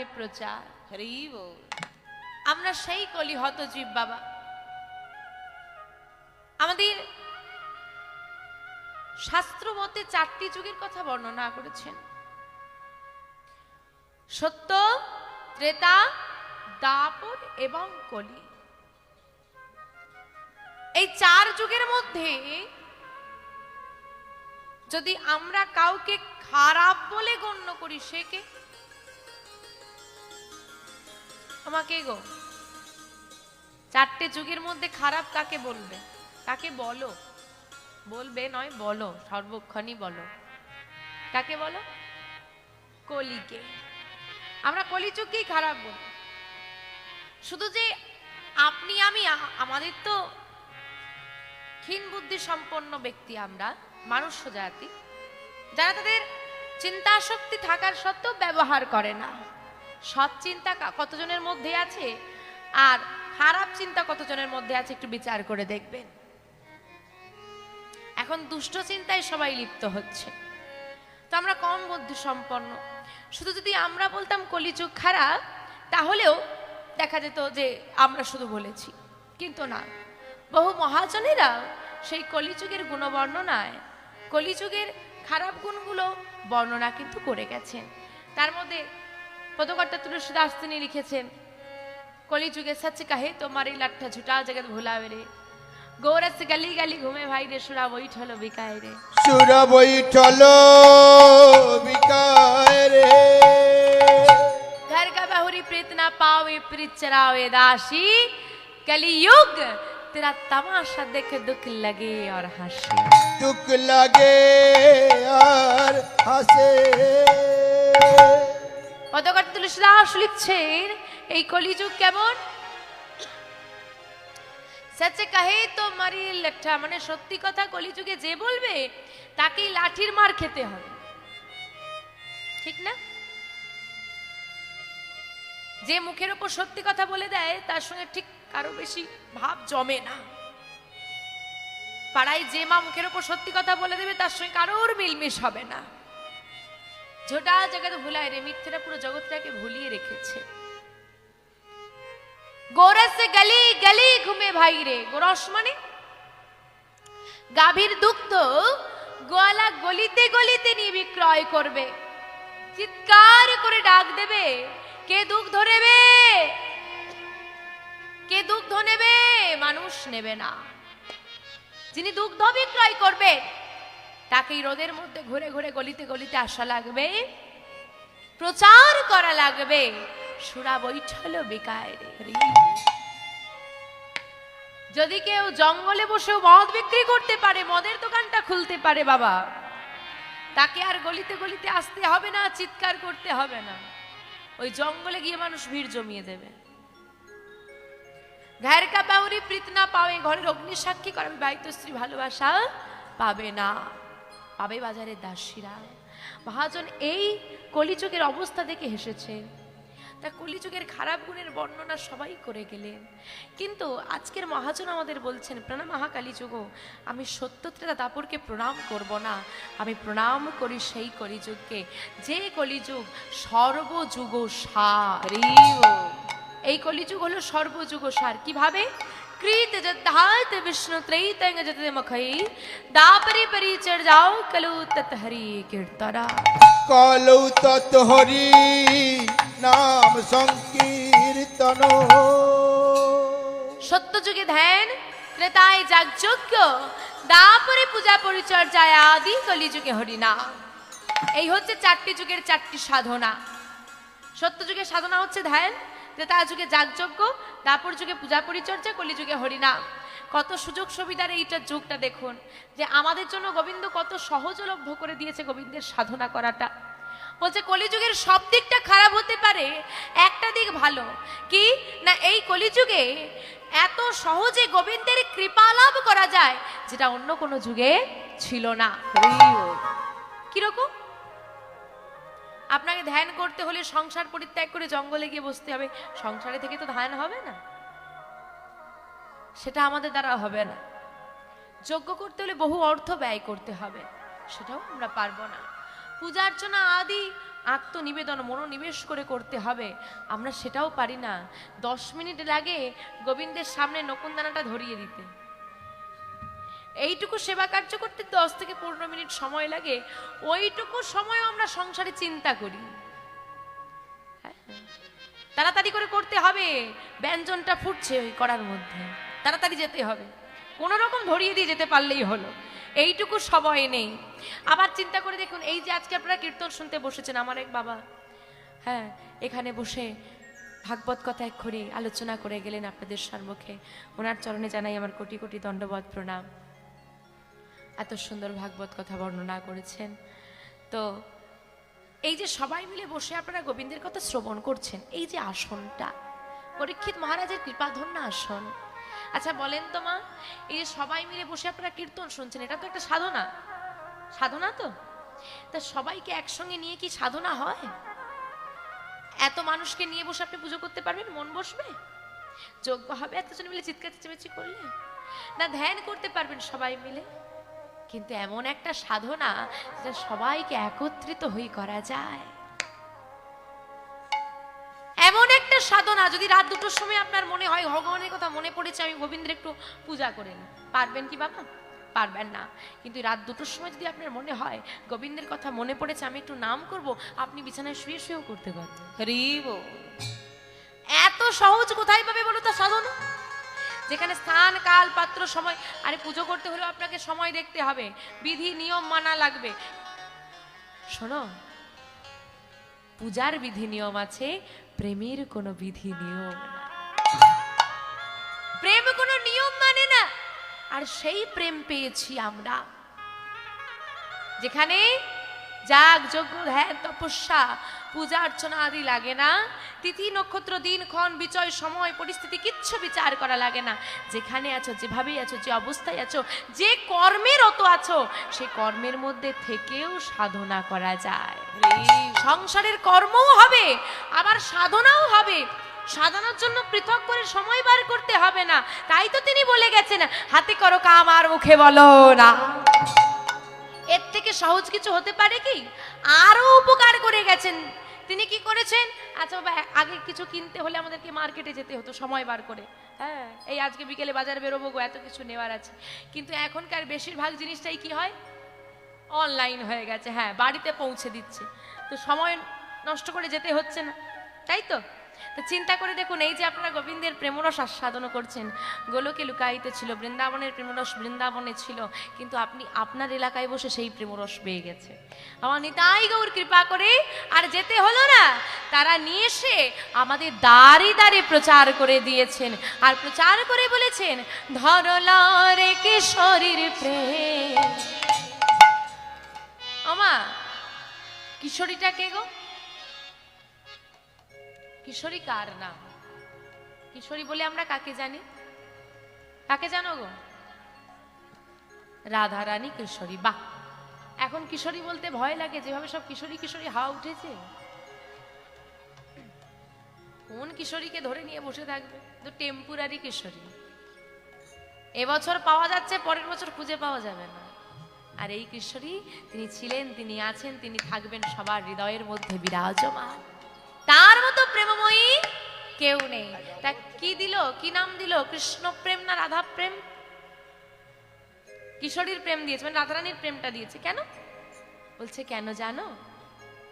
করে প্রচার। আমরা সেই কলি হতজীব বাবা। আমাদের শাস্ত্র মতে চারটি যুগের কথা বর্ণনা করেছেন। সত্য, ত্রেতা, দাপর এবং কলি। এই চার যুগের মধ্যে যদি আমরা কাউকে খারাপ বলে গণ্য করি, সে কে? আমাকে গো। চারটে যুগের মধ্যে খারাপ কাকে বলবে? কাকে বলো? বলবে নয়, বলো, সর্বক্ষণই বলো। কাকে বলো? কলিকে। আমরা কলিযুগকেই খারাপ বলি। শুধু যে আপনি, আমি আমাদের তো ক্ষীণ বুদ্ধি সম্পন্ন ব্যক্তি আমরা মানুষ জাতি। যারা তাদের চিন্তা শক্তি থাকার সত্ত্বেও ব্যবহার করে না। সৎ চিন্তা কতজনের মধ্যে আছে? আর খারাপ চিন্তা কতজনের মধ্যে আছে একটু বিচার করে দেখবেন। এখন দুষ্ট চিন্তায় সবাই লিপ্ত হচ্ছে। তো আমরা কম বুদ্ধি সম্পন্ন। শুধু যদি আমরা বলতাম কলিযুগ খারাপ, তাহলেও দেখা যেত যে আমরা শুধু বলেছি। কিন্তু না, বহু মহাজনেরা সেই কলিযুগের গুণবর্ণনায়, কলিযুগের খারাপ গুণগুলো বর্ণনা কিন্তু করে গেছেন। তার মধ্যে পদকর্তা তুলসীদাস তিনি লিখেছেন কলিযুগে সচ কাহে তোমার এই লাঠা ঝুটা জগৎ ভুলাবে রে গৌরস গলি গলি ঘুমে ভাই রে সুরা বই ঠলো বিকায় রে সুর বৈঠল বিকায় রে घर का बहुरी प्रीत ना पावे प्रीत चरावे दासी कलयुग तेरा तमाशा देख दुख लगे और हंसी দুঃখ লাগে আর হাসে পদকার তুলসীদাস লিখছেন, এই কলিযুগ কেমন? সচ্ছে কাহে তো মারি লেখা মানে সত্যি কথা কলিযুগে যে বলবে, তাকেই লাঠির মার খেতে হবে। ঠিক না? যে মুখের ওপর সত্যি কথা বলে দেয়, তার সঙ্গে ঠিক কারও বেশি ভাব জমে না। পাড়ায় যে মা মুখের ওপর সত্যি কথা বলে দেবে, তার সঙ্গে কারোর মিলমিশ হবে না। ঝোটা জগৎ ভুলায় রে, মিথ্যেটা পুরো জগৎটাকে ভুলিয়ে রেখেছে। গোরস গলি গলি ঘুমে ভাই রে, গোরস মানে? গাভীর দুগ্ধ গোয়ালা গলিতে গলিতে নিয়ে বিক্রয় করবে। চিৎকার করে ডাক দেবে, কে দুগ্ধ নেবে? কে দুগ্ধ নেবে? মানুষ নেবে না। যিনি দুগ্ধ বিক্রয় করবে তাকেই রোদের মধ্যে ঘুরে ঘুরে গলিতে গলিতে আসা লাগবে। প্রচার করা লাগবে। সুরা বৈঠল বিকায় রে হরি। যদি কেউ জঙ্গলে বসেও মদ বিক্রি করতে পারে, মদের দোকানটা খুলতে পারে বাবা। তাকে আর গলিতে গলিতে আসতে হবে না, চিৎকার করতে হবে না। ওই জঙ্গলে গিয়ে মানুষ ভিড় জমিয়ে দেবে। ঘের কা বাউরি প্রীত না পাবে ঘরের অগ্নি সাক্ষী করাবে বাড়িত স্ত্রী ভালোবাসা পাবে না। পাবে বাজারের দাসীরা। মহাজন এই কলিযুগের অবস্থা দেখে হেসেছে। তা কলিযুগের খারাপ গুণের বর্ণনা সবাই করে গেলেন। কিন্তু আজকের মহাজন আমাদের বলছেন প্রণাম মহাকালী যুগ আমি সত্যত্রেতা দাপরকে প্রণাম করব না। আমি প্রণাম করি সেই কলিযুগকে। যে কলিযুগ সর্বযুগ সার এই কলিযুগ হলো সর্বযুগ সার কীভাবে? কৃত যদ্ধাত বিষ্ণু ত্রৈতঙ্গ যত মখই দাপরি পরি চढ़ যাও কলু তত হরি কীর্তরা কলৌ তৎ হরি নাম সংকীর্তন সত্য যুগে ধ্যান ত্রেতায় যাগযজ্ঞ দাপরে পূজা পরিচর্যায় আদি কলিযুগে হরিনা এই হচ্ছে চারটি যুগের চারটি সাধনা। সত্য যুগের সাধনা হচ্ছে ধ্যান ত্রেতা যুগে যাগযজ্ঞ দাপর যুগে পূজা পরিচর্যা কলিযুগে হরিনাম। কত সুযোগ সুবিধার এইটা যুগটা দেখুন যে আমাদের জন্য গোবিন্দ কত সহজলভ্য করে দিয়েছে গোবিন্দের সাধনা করাটা। বলছে কলিযুগের সব দিকটা খারাপ হতে পারে একটা দিক ভালো। কি? না এই কলিযুগে এত সহজে গোবিন্দের কৃপা লাভ করা যায় যেটা অন্য কোনো যুগে ছিল না। কীরকম? আপনাকে ধ্যান করতে হলে সংসার পরিত্যাগ করে জঙ্গলে গিয়ে বসতে হবে। সংসারে থেকে তো ধ্যান হবে না। সেটা আমাদের দ্বারা হবে না। যজ্ঞ করতে হলে বহু অর্থ ব্যয় করতে হবে। সেটাও আমরা পারব না। পূজা অর্চনা আদি, আত্মনিবেদন, মনোনিবেশ করে করতে হবে। আমরা সেটাও পারি না। দশ মিনিট লাগে গোবিন্দের সামনে নকুনদানাটা ধরিয়ে দিতে। এইটুকু সেবা কার্য করতে দশ থেকে পনেরো মিনিট সময় লাগে, ওইটুকু সময় আমরা সংসারে চিন্তা করি। হ্যাঁ। তাড়াতাড়ি করে করতে হবে, ব্যঞ্জনটা ফুটছে ওই করার মধ্যে, তাড়াতাড়ি যেতে হবে। কোনো রকম ধরিয়ে দিয়ে যেতে পারলেই হলো, এইটুকু সময় নেই। আবার চিন্তা করে দেখুন, এই যে আজকে আপনারা কীর্তন শুনতে বসেছেন, আমার এক বাবা হ্যাঁ এখানে বসে ভাগবত কথা এক্ষুনি আলোচনা করে গেলেন আপনাদের সম্মুখে। ওনার চরণে জানাই আমার কোটি কোটি দণ্ডবত প্রণাম। এত সুন্দর ভাগবত কথা বর্ণনা করেছেন। তো এই যে সবাই মিলে বসে আপনারা গোবিন্দের কথা শ্রবণ করছেন, এই যে আসনটা, পরীক্ষিত মহারাজের কৃপাধন্য আসন। আচ্ছা বলেন তো মা, এই যে সবাই মিলে বসে আপনারা কীর্তন শুনছেন, এটা তো একটা সাধনা। সাধনা তো? তা সবাইকে একসঙ্গে নিয়ে কি সাধনা হয়? এত মানুষকে নিয়ে বসে আপনি পুজো করতে পারবেন, মন বসবে? যোগ্য হবে, এতজন মিলে চিৎকার চেঁচামেচি করলে? না ধ্যান করতে পারবেন সবাই মিলে? কিন্তু এমন একটা সাধনা যেটা সবাইকে একত্রিত হয়ে করা যায়। এমন একটা সাধনা যদি রাত দুটোর সময় আপনার মনে হয় ভগবানের কথা মনে পড়েছে আমি গোবিন্দের একটু পূজা করে নিই। পারবেন কি বাবা? পারবেন না। কিন্তু রাত দুটোর সময় যদি আপনার মনে হয় গোবিন্দের কথা মনে পড়েছে আমি একটু নাম করব আপনি বিছানায় শুয়ে শুয়েও করতে পারবেন। এত সহজ কোথায় পাবে বলো তো সাধনা? যেখানে স্থান, কাল, পাত্র, সময়। আরে পুজো করতে হলেও আপনাকে সময় দেখতে হবে। বিধি, নিয়ম মানা লাগবে। শোনো, পূজার বিধি নিয়ম আছে, প্রেমের কোনো বিধি নিয়ম প্রেম কোনো নিয়ম মানে না। আর সেই প্রেম পেয়েছি আমরা। যেখানে যাগ, যজ্ঞ, ধ্যান, তপস্যা পূজা অর্চনা আদি লাগে না। তিথি নক্ষত্র, দিন, ক্ষণ, বিচয়, সময়, পরিস্থিতি কিচ্ছু বিচার করা লাগে না। যেখানে আছো, যেভাবেই আছো, যে অবস্থায় আছো, যে কর্মে রত আছো, সে কর্মের মধ্যে থেকেও সাধনা করা যায়। সংসারের কর্মও হবে, আবার সাধনাও হবে। সাধনার জন্য পৃথক করে সময় বার করতে হবে না। তাই তো তিনি বলে গেছেন, হাতে করো কাম আর মুখে বলো না। এর থেকে সহজ কিছু হতে পারে কি? আরও উপকার করে গেছেন। তিনি কি করেছেন? আচ্ছা বাবা, আগে কিছু কিনতে হলে আমাদেরকে মার্কেটে যেতে হতো, সময় বার করে। হ্যাঁ এই আজকে বিকেলে বাজারে বেরোবো গো, এত কিছু নেওয়ার আছে। কিন্তু এখনকার বেশিরভাগ জিনিসটাই কি হয়? অনলাইন হয়ে গেছে হ্যাঁ বাড়িতে পৌঁছে দিচ্ছে। তো সময় নষ্ট করে যেতে হচ্ছে না, তাই তো? তো চিন্তা করে দেখুন, এই যে আপনারা গোবিন্দের প্রেমরস আস্বাদন করছেন, গোলকে লুকাইতে ছিল, বৃন্দাবনের প্রেমরস বৃন্দাবনে ছিল, কিন্তু আপনি আপনার এলাকায় বসে সেই প্রেমরস পেয়ে গেছে। আমার নিতাই গৌর কৃপা করে, আর যেতে হলো না, তারা নিয়ে এসে আমাদের দাঁড়ে দাঁড়ে প্রচার করে দিয়েছেন। আর প্রচার করে বলেছেন ধরল রে কিশোরীর প্রেম। আমা কিশোরীটা কে গো? কিশোরী কার নাম? কিশোরী বলে আমরা কাকে জানি? কাকে জানো গো? রাধা রানী কিশোরী, বাহ! এখন কিশোরী বলতে ভয় লাগে, যেভাবে সব কিশোরী কিশোরী হাওয়া উঠেছে। কোন কিশোরীকে ধরে নিয়ে বসে থাকবে? তো টেম্পুরারি কিশোরী। এবছর পাওয়া যাচ্ছে, পরের বছর খুঁজে পাওয়া যাবে না। আর এই কিশোরী, তিনি ছিলেন, তিনি আছেন, তিনি থাকবেন সবার হৃদয়ের মধ্যে বিরাজমান। তার মতো প্রেমময়ী কেউ নেই। তা কি দিল? কি নাম দিল? কৃষ্ণ প্রেম না রাধা প্রেম? কিশোরীর প্রেম দিয়েছে মানে রাধারানীর প্রেমটা দিয়েছে। কেন? বলছে কেন জানো?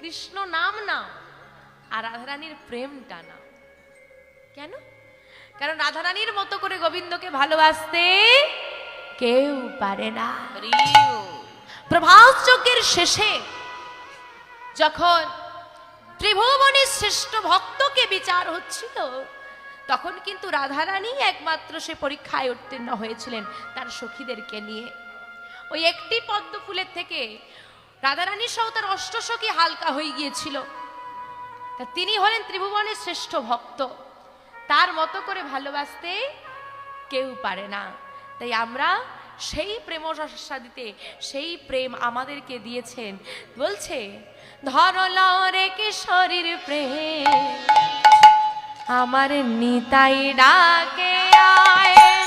কৃষ্ণ নাম না আর রাধারানীর প্রেমটা না। কেন? কারণ রাধারানীর মতো করে গোবিন্দকে ভালোবাসতে কেউ পারে না। প্রভাস যজ্ঞের শেষে যখন ত্রিভুবনের শ্রেষ্ঠ ভক্তকে বিচার হচ্ছিল। তখন কিন্তু রাধারানী একমাত্র সে পরীক্ষায় উত্তীর্ণ হয়েছিলেন তার সখীদেরকে নিয়ে। ওই একটি পদ্ম ফুলের থেকে রাধারানী সহ তার অষ্টসখী হালকা হয়ে গিয়েছিল। তা তিনি হলেন ত্রিভুবনের শ্রেষ্ঠ ভক্ত। তার মতো করে ভালোবাসতে কেউ পারে না। তাই আমরা সেই প্রেম দিতে সেই প্রেম আমাদেরকে দিয়েছেন। বলছে ধরল রে কিশোরীর প্রেম, আমার নিতাই ডাকে আয়।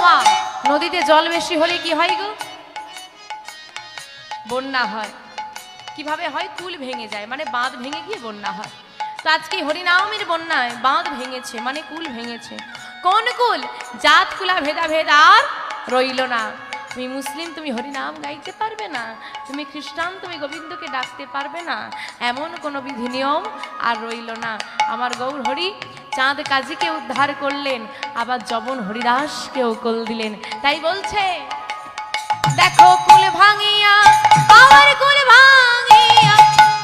বাবা নদীতে জল বেশি হলে কি হয় গো? বন্যা হয়। কীভাবে হয়? কুল ভেঙে যায়। মানে বাঁধ ভেঙে গিয়ে বন্যা হয়। তো আজকে হরিনামের বন্যায় বাঁধ ভেঙেছে মানে কুল ভেঙেছে। কোন কুল? জাত, কুলা ভেদা ভেদ আর রইল না। তুমি মুসলিম, তুমি হরিনাম গাইতে পারবে না। তুমি খ্রিস্টান, তুমি গোবিন্দকে ডাকতে পারবে না। এমন কোনো বিধি, নিয়ম আর রইল না। আমার গৌর হরি চাঁদ কাজীকে উদ্ধার করলেন আবার জবন হরিদাসকেও কোল দিলেন তাই বলছে দেখো কুল ভাঙিয়া পাওয়ার কুল ভাঙিয়া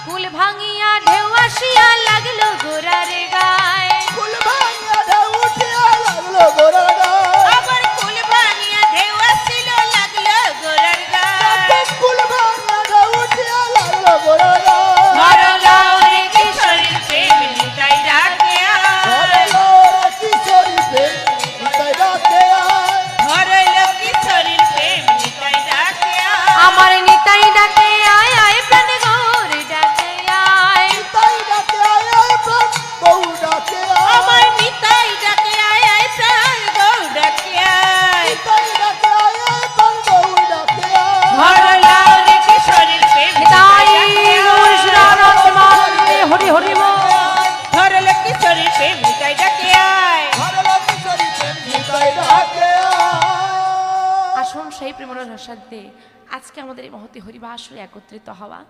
কুল ভাঙিয়া ঢেউ আসিয়া লাগল গোরারে গায় কুল ভাঙিয়া ঢেউ উঠিয়া লাগল গোড়ার গায়ে। আবার কুল ভাঙিয়া ঢেউ আসিল লাগল গোরার গায়ে কুল ভাঙিয়া ঢেউ উঠিয়া লাগল গোড়ার গায়ে। আজকে আমাদের এই মহতি হরিবাসরে একত্রিত হওয়া।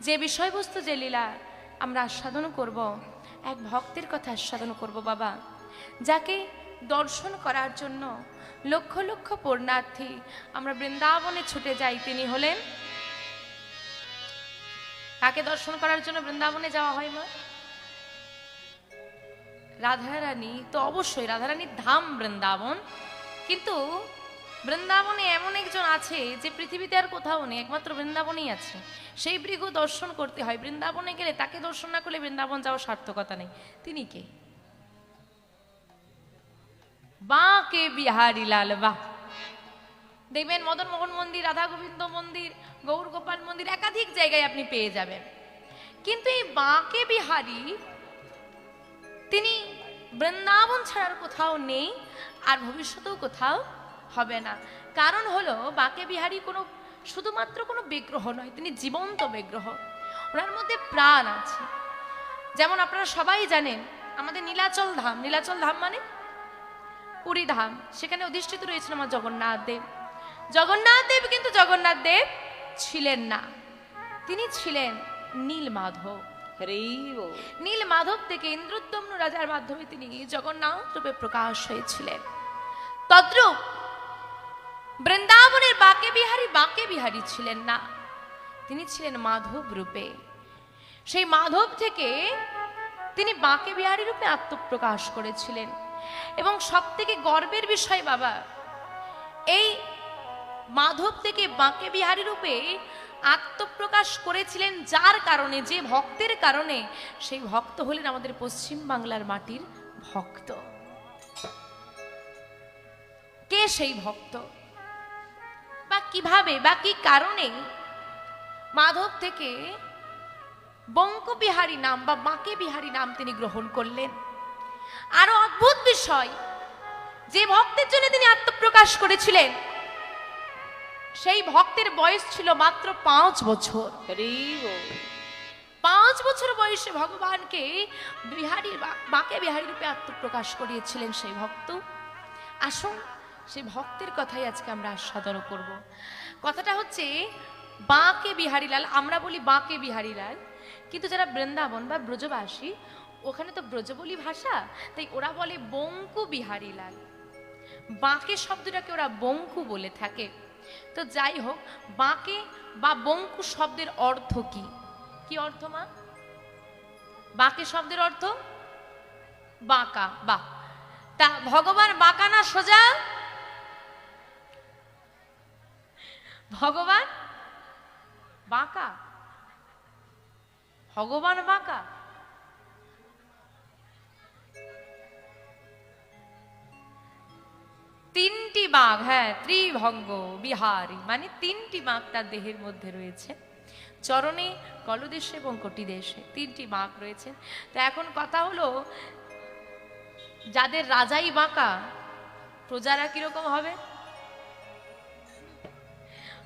যে বিষয়বস্তু, যে লীলা আমরা আস্বাদন করব, এক ভক্তের কথা আস্বাদন করব বাবা। যাকে দর্শন করার জন্য লক্ষ লক্ষ পূর্ণার্থী আমরা বৃন্দাবনে ছুটে যাই, তিনি হলেন কাকে দর্শন করার জন্য বৃন্দাবনে যাওয়া হয় মা? রাধারানী। তো অবশ্যই রাধারানীর ধাম বৃন্দাবন। কিন্তু বৃন্দাবনে এমন একজন আছে যে পৃথিবীতে আর কোথাও নেই, একমাত্র বৃন্দাবনেই আছে। সেই ভৃগু দর্শন করতে হয়। বৃন্দাবনে গেলে তাকে দর্শন না করলে বৃন্দাবন যাওয়ার সার্থকতা নেই। তিনি কে? বা কে বিহারি লাল, বাহ! দেখবেন মদন মোহন মন্দির, রাধা গোবিন্দ মন্দির, গৌর গোপাল মন্দির একাধিক জায়গায় আপনি পেয়ে যাবেন। কিন্তু এই বাঁকে বিহারী, তিনি বৃন্দাবন ছাড়ার কোথাও নেই, আর ভবিষ্যতেও কোথাও হবে না। কারণ হলো বাঁকে বিহারী কোনো শুধুমাত্র কোনো বিগ্রহ নয় তিনি জীবন্ত বিগ্রহ। ওনার মধ্যে প্রাণ আছে। যেমন আপনারা সবাই জানেন আমাদের নীলাচল ধাম। নীলাচল ধাম মানে পুরী ধাম। সেখানে অধিষ্ঠিত রয়েছেন আমার জগন্নাথ দেব। জগন্নাথ দেব কিন্তু জগন্নাথ দেব ছিলেন না। তিনি ছিলেন নীল মাধব নীল মাধব থেকে ইন্দ্রোদ্যম্ন রাজার মাধ্যমে তিনি জগন্নাথ রূপে প্রকাশ হয়েছিলেন। তদ্রূপ বৃন্দাবনের বাঁকে বিহারী বাঁকে বিহারী ছিলেন না। তিনি ছিলেন মাধব রূপে। সেই মাধব থেকে তিনি বাঁকে বিহারী রূপে আত্মপ্রকাশ করেছিলেন। এবং সব থেকে গর্বের বিষয় বাবা, এই মাধব থেকে বাঁকে বিহারী রূপে আত্মপ্রকাশ করেছিলেন যার কারণে, যে ভক্তের কারণে, সেই ভক্ত হলেন আমাদের পশ্চিম বাংলার মাটির ভক্ত। কে সেই ভক্ত? কীভাবে বা কি কারণে মাধব থেকে বঙ্কবিহারী নাম বা বাঁকে বিহারী নাম তিনি গ্রহণ করলেন। আরও অদ্ভুত বিষয় যে ভক্তের জন্য তিনি আত্মপ্রকাশ করেছিলেন সেই ভক্তের বয়স ছিল মাত্র পাঁচ বছর। পাঁচ বছর বয়সে ভগবানকে বিহারীর বাঁকে বিহারী রূপে আত্মপ্রকাশ করিয়েছিলেন সেই ভক্ত। আসুন সেই ভক্তের কথাই আজকে আমরা আস্বাদন করব। কথাটা হচ্ছে, বাঁকে বিহারীলাল, আমরা বলি বাঁকে বিহারীলাল, কিন্তু যারা বৃন্দাবন বা ব্রজবাসী, ওখানে তো ব্রজবলি ভাষা, তাই ওরা বলে বঙ্কু বিহারীলাল। বাঁকে শব্দটাকে ওরা বঙ্কু বলে থাকে। তো যাই হোক, বাঁকে বা বঙ্কু শব্দের অর্থ কি? কি অর্থ, মা? বাঁকে শব্দের অর্থ? বাঁকা বা তা ভগবান বাঁকা না সোজা? ভগবান? বাঁকা। ভগবান বাঁকা। তিনটি বাঘ হ্যাঁ ত্রিভঙ্গ, বিহারী মানে তিনটি বাঘ তার দেহের মধ্যে রয়েছে। চরণে, কলদেশে এবং কটিদেশে তিনটি বাঘ রয়েছে। তো এখন কথা হলো, যাদের রাজাই বাঁকা, প্রজারা কীরকম হবে?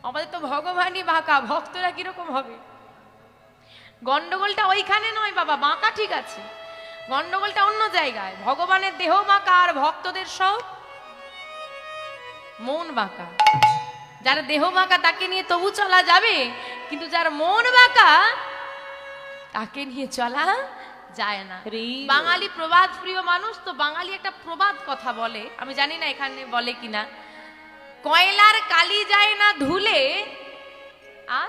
আমাদের তো ভগবানই বাঁকা ভক্তরা কীরকম হবে? গন্ডগোলটা ওইখানে নয় বাবা বাঁকা ঠিক আছে। গন্ডগোলটা অন্য জায়গায়। ভগবানের দেহ বাঁকা আর ভক্তদের সব মন বাঁকা। যার দেহ বাঁকা তাকে নিয়ে তবু চলা যাবে কিন্তু যার মন বাঁকা তাকে নিয়ে চলা যায় না। বাঙালি প্রবাদ প্রিয় মানুষ তো বাঙালি একটা প্রবাদ কথা বলে। আমি জানি না এখানে বলে কিনা। কয়লার কালি যায় না ধুলে আর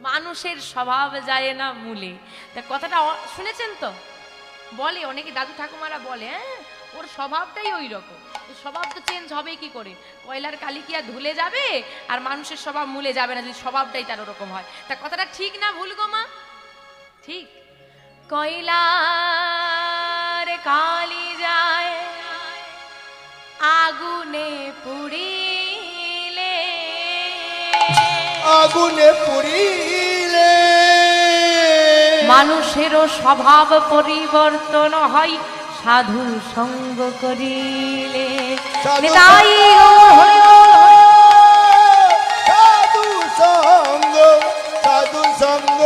মানুষের স্বভাব যায় না মূলে। তা কথাটা শুনেছেন তো? বলে, অনেকে দাদু ঠাকুমারা বলে হ্যাঁ ওর স্বভাবটাই ওই রকম স্বভাব তো চেঞ্জ হবে কি করে? কয়লার কালি কি আর ধুলে যাবে? আর মানুষের স্বভাব মূলে যাবে না যদি স্বভাবটাই তার ওরকম হয়। তা কথাটা ঠিক না ভুল গো মা? ঠিক। কয়লার কালি যায় আগুনে পুড়িলে। আগুনে পুরিলে মানুষেরও স্বভাব পরিবর্তন হয় সাধু সঙ্গ করিলে। সাধু সঙ্গ সাধু সঙ্গ।